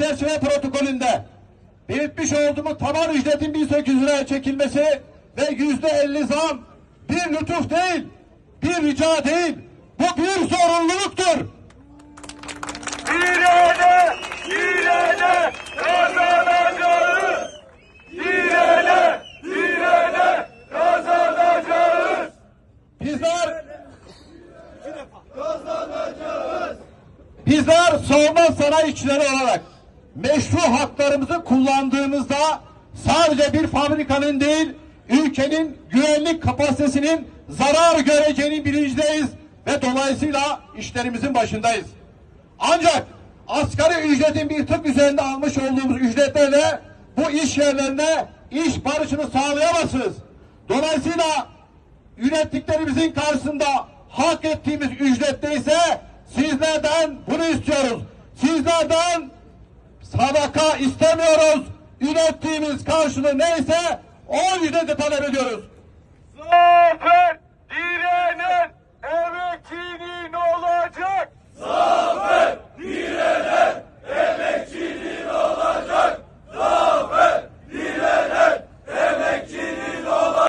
çerçeve protokolünde belirtmiş olduğumuz taban ücretin 1800 liraya çekilmesi ve yüzde 50 zam bir lütuf değil, bir rica değil, bu bir zorunluluktur. İrene, İrene kazanacağız. İrene, İrene kazanacağız. Bizler Bizler savunma sanayicileri olarak meşru haklarımızı kullandığımızda sadece bir fabrikanın değil, ülkenin güvenlik kapasitesinin zarar göreceğini bilincindeyiz ve dolayısıyla işlerimizin başındayız. Ancak asgari ücretin bir tık üzerinde almış olduğumuz ücretlerle bu iş yerlerine iş barışını sağlayamazsınız. Dolayısıyla ürettiklerimizin karşısında hak ettiğimiz ücrette ise sizlerden bunu istiyoruz. Sizlerden sadaka istemiyoruz. Ürettiğimiz karşılığı neyse o ücreti talep ediyoruz. Zafer